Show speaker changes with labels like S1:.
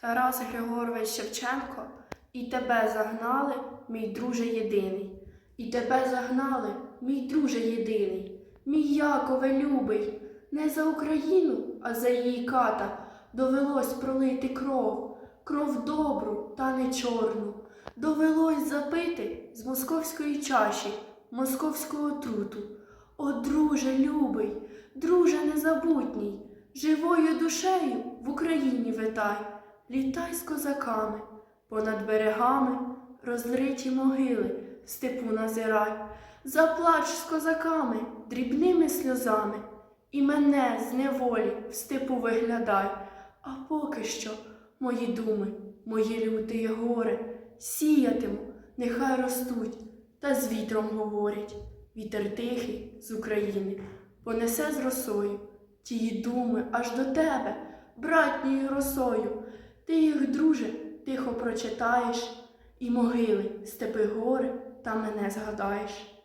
S1: Тарас Григорович Шевченко, і тебе загнали, мій друже єдиний. І тебе загнали, мій друже єдиний, мій Якове любий, не за Україну, а за її ката довелось пролити кров, кров добру та не чорну. Довелось запити з московської чаші, московського труту. О, друже любий, друже незабутній, живою душею в Україні витай, літай з козаками, понад берегами розриті могили, в степу назирай, заплач з козаками дрібними сльозами, і мене з неволі в степу виглядай, а поки що мої думи, мої люті горе, сіятиму, нехай ростуть, та з вітром говорять. Вітер тихий з України понесе з росою тії думи аж до тебе, братньою росою. Ти їх, друже, тихо прочитаєш, і могили, степи гори та мене згадаєш.